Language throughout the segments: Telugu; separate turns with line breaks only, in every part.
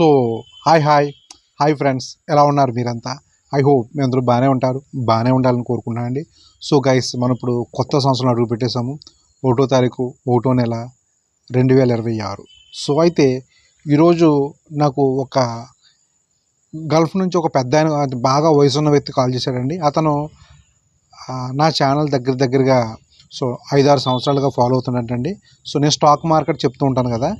So hi hi. Hi friends ఎలా ఉన్నారు మీరంతా? ఐ హోప్ మీ అందరూ బాగానే ఉంటారు. బాగానే ఉండాలని కోరుకుంటున్నాను అండి. సో గైస్ మనం ఇప్పుడు కొత్త సంవత్సరం అడుగు పెట్టేశాము. ఒకటో తారీఖు ఒకటో నెల రెండు వేల ఇరవై ఆరు. సో అయితే ఈరోజు నాకు ఒక గల్ఫ్ నుంచి ఒక పెద్ద ఆయన బాగా వయసు ఉన్న వ్యక్తి కాల్ చేశాడండి. అతను నా ఛానల్ దగ్గర దగ్గరగా సో ఐదారు సంవత్సరాలుగా ఫాలో అవుతున్నట్టండి సో నేను స్టాక్ మార్కెట్ చెప్తూ ఉంటాను కదా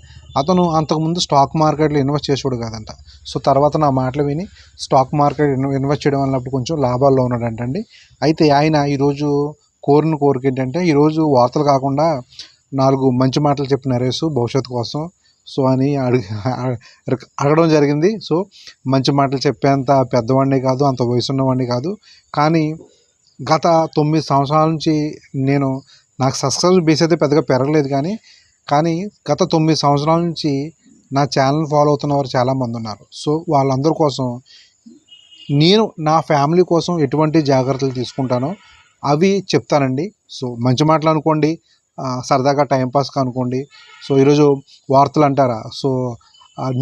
అతను అంతకుముందు స్టాక్ మార్కెట్లో ఇన్వెస్ట్ చేసేవాడు కాదంట. సో తర్వాత నా మాటలు విని స్టాక్ మార్కెట్ ఇన్వెస్ట్ చేయడం వల్లప్పుడు కొంచెం లాభాల్లో ఉన్నాడంటండి. అయితే ఆయన ఈరోజు కోరిన కోరిక ఏంటంటే ఈరోజు వార్తలు కాకుండా నాలుగు మంచి మాటలు చెప్పిన నరేసు భవిష్యత్తు కోసం సో అని అడిగి అడగడం జరిగింది. సో మంచి మాటలు చెప్పేంత పెద్దవాడిని కాదు అంత వయసు ఉన్నవాడిని కాదు. కానీ గత తొమ్మిది సంవత్సరాల నుంచి నేను నాకు సబ్స్క్రైబ్ బేస్ అయితే పెద్దగా పెరగలేదు కానీ కానీ గత తొమ్మిది సంవత్సరాల నుంచి నా ఛానల్ ఫాలో అవుతున్న వారు చాలామంది ఉన్నారు. సో వాళ్ళందరి కోసం నేను నా ఫ్యామిలీ కోసం ఎటువంటి జాగ్రత్తలు తీసుకుంటానో అవి చెప్తానండి. సో మంచి మాటలు అనుకోండి సరదాగా టైంపాస్గా అనుకోండి. సో ఈరోజు వార్తలు అంటారా? సో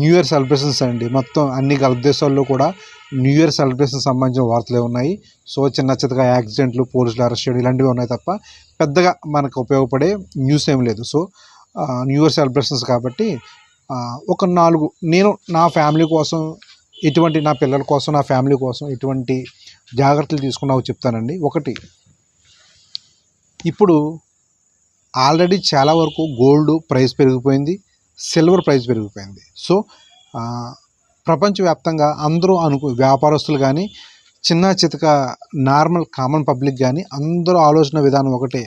న్యూ ఇయర్ సెలబ్రేషన్స్ అండి. మొత్తం అన్ని గల్ఫ్ దేశాల్లో కూడా న్యూ ఇయర్ సెలబ్రేషన్ సంబంధించిన వార్తలే ఉన్నాయి. సో చిన్న చిన్నగా యాక్సిడెంట్లు పోలీసులు అరెస్ట్ చేయడం ఇలాంటివి ఉన్నాయి తప్ప పెద్దగా మనకు ఉపయోగపడే న్యూస్ ఏం లేదు. సో న్యూ ఇయర్ సెలబ్రేషన్స్ కాబట్టి ఒక నాలుగు నేను నా ఫ్యామిలీ కోసం ఎటువంటి నా పిల్లల కోసం నా ఫ్యామిలీ కోసం ఎటువంటి జాగ్రత్తలు తీసుకున్నావు చెప్తానండి. ఒకటి ఇప్పుడు ఆల్రెడీ చాలా వరకు గోల్డ్ ప్రైస్ పెరిగిపోయింది. సిల్వర్ ప్రైస్ పెరిగిపోయింది. సో ప్రపంచవ్యాప్తంగా అందరూ అనుకు వ్యాపారస్తులు కానీ చిన్న చితక నార్మల్ కామన్ పబ్లిక్ కానీ అందరూ ఆలోచన విధానం ఒకటే.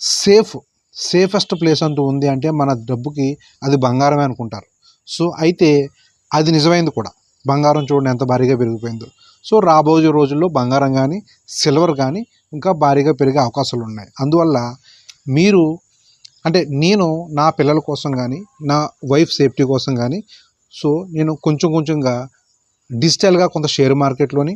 సేఫ్ సేఫెస్ట్ ప్లేస్ అంటూ ఉంది అంటే మన డబ్బుకి అది బంగారమే అనుకుంటారు. సో అయితే అది నిజమైంది కూడా. బంగారం చూడండి ఎంత భారీగా పెరిగిపోయిందో. సో రాబోయే రోజుల్లో బంగారం కానీ సిల్వర్ కానీ ఇంకా భారీగా పెరిగే అవకాశాలు ఉన్నాయి అందువల్ల మీరు అంటే నేను నా పిల్లల కోసం కానీ నా వైఫ్ సేఫ్టీ కోసం కానీ సో నేను కొంచెం కొంచెంగా డిజిటల్గా కొంత షేర్ మార్కెట్లోని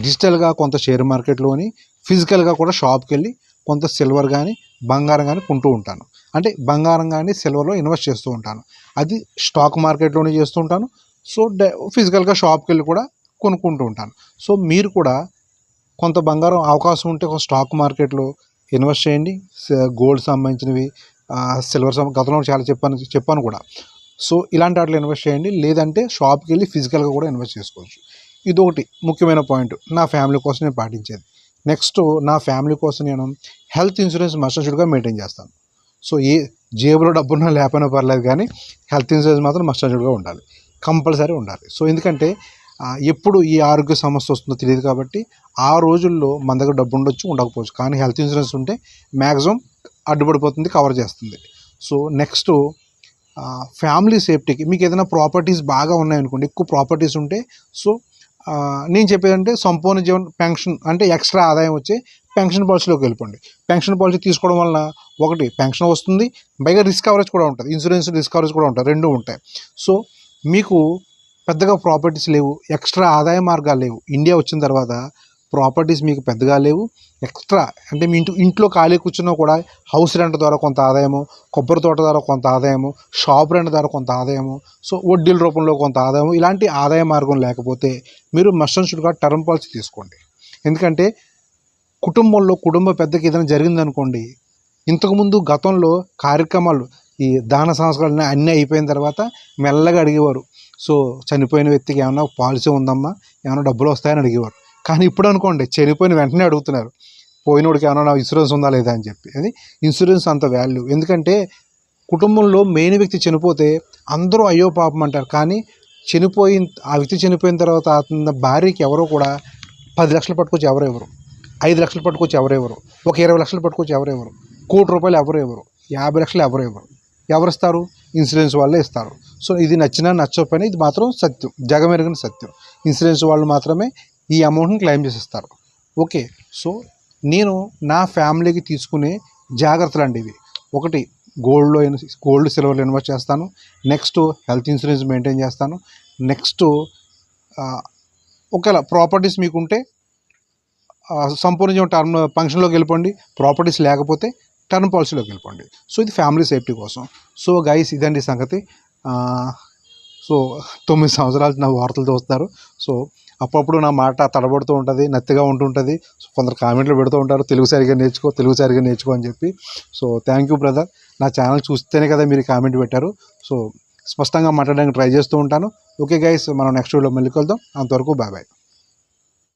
డిజిటల్గా కొంత షేర్ మార్కెట్లోని ఫిజికల్గా కూడా షాప్కి వెళ్ళి కొంత సిల్వర్ కానీ బంగారం కానీ కొంటూ ఉంటాను. అంటే బంగారం కానీ సిల్వర్లో ఇన్వెస్ట్ చేస్తూ ఉంటాను. అది స్టాక్ మార్కెట్లోనే చేస్తూ ఉంటాను. సో డ ఫిజికల్గా షాప్కి వెళ్ళి కూడా కొనుక్కుంటూ ఉంటాను. సో మీరు కూడా కొంత బంగారం అవకాశం ఉంటే ఒక స్టాక్ మార్కెట్లో ఇన్వెస్ట్ చేయండి. గోల్డ్ సంబంధించినవి సిల్వర్ సమ్ గతంలో చాలా చెప్పాను చెప్పాను కూడా. సో ఇలాంటి వాటిలో ఇన్వెస్ట్ చేయండి. లేదంటే షాప్కి వెళ్ళి ఫిజికల్గా కూడా ఇన్వెస్ట్ చేసుకోవచ్చు. ఇదొకటి ముఖ్యమైన పాయింట్ నా ఫ్యామిలీ కోసం నేను పాటించేది. నెక్స్ట్ నా ఫ్యామిలీ కోసం నేను హెల్త్ ఇన్సూరెన్స్ మస్టర్షుడ్గా మెయింటైన్ చేస్తాను. సో ఏ జేబులో డబ్బున్నా లేకపోయినా పర్లేదు కానీ హెల్త్ ఇన్సూరెన్స్ మాత్రం మస్టర్షుడ్గా ఉండాలి. కంపల్సరీ ఉండాలి. సో ఎందుకంటే ఎప్పుడు ఈ ఆరోగ్య సమస్య వస్తుందో తెలియదు కాబట్టి ఆ రోజుల్లో మన దగ్గర డబ్బు ఉండొచ్చు ఉండకపోవచ్చు. కానీ హెల్త్ ఇన్సూరెన్స్ ఉంటే మ్యాక్సిమం అడ్డుపడిపోతుంది కవర్ చేస్తుంది. సో నెక్స్ట్ ఫ్యామిలీ సేఫ్టీకి మీకు ఏదైనా ప్రాపర్టీస్ బాగా ఉన్నాయనుకోండి ఎక్కువ ప్రాపర్టీస్ ఉంటే సో నేను చెప్పేదంటే సంపూర్ణ జీవన్ పెన్షన్ అంటే ఎక్స్ట్రా ఆదాయం వచ్చే పెన్షన్ పాలసీలోకి వెళ్ళిపోండి. పెన్షన్ పాలసీ తీసుకోవడం వల్ల ఒకటి పెన్షన్ వస్తుంది పైగా రిస్క్ కవరేజ్ కూడా ఉంటుంది ఇన్సూరెన్స్ రిస్క్ కవరేజ్ కూడా ఉంటుంది రెండు ఉంటాయి. సో మీకు పెద్దగా ప్రాపర్టీస్ లేవు ఎక్స్ట్రా ఆదాయ మార్గాలు లేవు. ఇండియా వచ్చిన తర్వాత ప్రాపర్టీస్ మీకు పెద్దగా లేవు. ఎక్స్ట్రా అంటే మీ ఇంటి ఇంట్లో ఖాళీ కూర్చున్నా కూడా హౌస్ రెంట్ ద్వారా కొంత ఆదాయము కొబ్బరి తోట ద్వారా కొంత ఆదాయము షాప్ రెంట్ ద్వారా కొంత ఆదాయము సో వడ్డీల రూపంలో కొంత ఆదాయము ఇలాంటి ఆదాయ మార్గం లేకపోతే మీరు మస్టన్షుడ్గా టర్మ్ పాలసీ తీసుకోండి. ఎందుకంటే కుటుంబంలో కుటుంబ పెద్దకి ఏదైనా జరిగిందనుకోండి ఇంతకుముందు గతంలో కార్యక్రమాలు ఈ దాన సంస్కరణ అన్నీ అయిపోయిన తర్వాత మెల్లగా అడిగేవారు. సో చనిపోయిన వ్యక్తికి ఏమైనా పాలసీ ఉందమ్మా? ఏమైనా డబ్బులు వస్తాయని అడిగేవారు. కానీ ఇప్పుడు అనుకోండి చనిపోయిన వెంటనే అడుగుతున్నారు పోయినోడికి ఏమైనా ఇన్సూరెన్స్ ఉందా లేదా అని చెప్పి. అది ఇన్సూరెన్స్ అంత వాల్యూ. ఎందుకంటే కుటుంబంలో మెయిన్ వ్యక్తి చనిపోతే అందరూ అయ్యో పాపం అంటారు. కానీ చనిపోయిన ఆ వ్యక్తి చనిపోయిన తర్వాత అతని భార్యకి ఎవరో కూడా పది లక్షలు పట్టుకొచ్చి ఎవరు ఎవరు ఐదు లక్షలు పట్టుకొచ్చి ఎవరు ఎవరు ఒక ఇరవై లక్షలు పట్టుకొచ్చి ఎవరు ఎవరు కోటి రూపాయలు ఎవరు ఎవరు యాభై లక్షలు ఎవరు ఎవరు ఎవరు ఇస్తారు? ఇన్సూరెన్స్ వాళ్ళే ఇస్తారు. సో ఇది నచ్చినా నచ్చకపోయినా ఇది మాత్రం సత్యం. జగమెరిగిన సత్యం. ఇన్సూరెన్స్ వాళ్ళు మాత్రమే ఈ అమౌంట్ని క్లెయిమ్ చేసేస్తారు. ఓకే సో నేను నా ఫ్యామిలీకి తీసుకునే జాగ్రత్తలు అండి ఇవి. ఒకటి గోల్డ్లో గోల్డ్ సిల్వర్లో ఇన్వెస్ట్ చేస్తాను. నెక్స్ట్ హెల్త్ ఇన్సూరెన్స్ మెయింటైన్ చేస్తాను. నెక్స్ట్ ఒకవేళ ప్రాపర్టీస్ మీకుంటే సంపూర్ణ టర్మ్ ఫంక్షన్లోకి వెళ్ళిపోండి. ప్రాపర్టీస్ లేకపోతే టర్మ్ పాలసీలోకి వెళ్ళిపోండి. సో ఇది ఫ్యామిలీ సేఫ్టీ కోసం. సో గైస్ ఇదండి సంగతి. సో తొమ్మిది సంవత్సరాలు నా వార్తలు చూస్తారు సో అప్పుడప్పుడు నా మాట తడబడుతూ ఉంటుంది నత్తిగా ఉంటుంటుంది. సో కొందరు కామెంట్లు పెడుతూ ఉంటారు తెలుగు సరిగా నేర్చుకో తెలుగు సరిగా నేర్చుకో అని చెప్పి. సో థ్యాంక్ యూ బ్రదర్ నా ఛానల్ చూస్తేనే కదా మీరు కామెంట్ పెట్టారు. సో స్పష్టంగా మాట్లాడడానికి ట్రై చేస్తూ ఉంటాను. ఓకే గైస్ మనం నెక్స్ట్ వీడియో మళ్ళీ కలుద్దాం. అంతవరకు బాయ్ బాయ్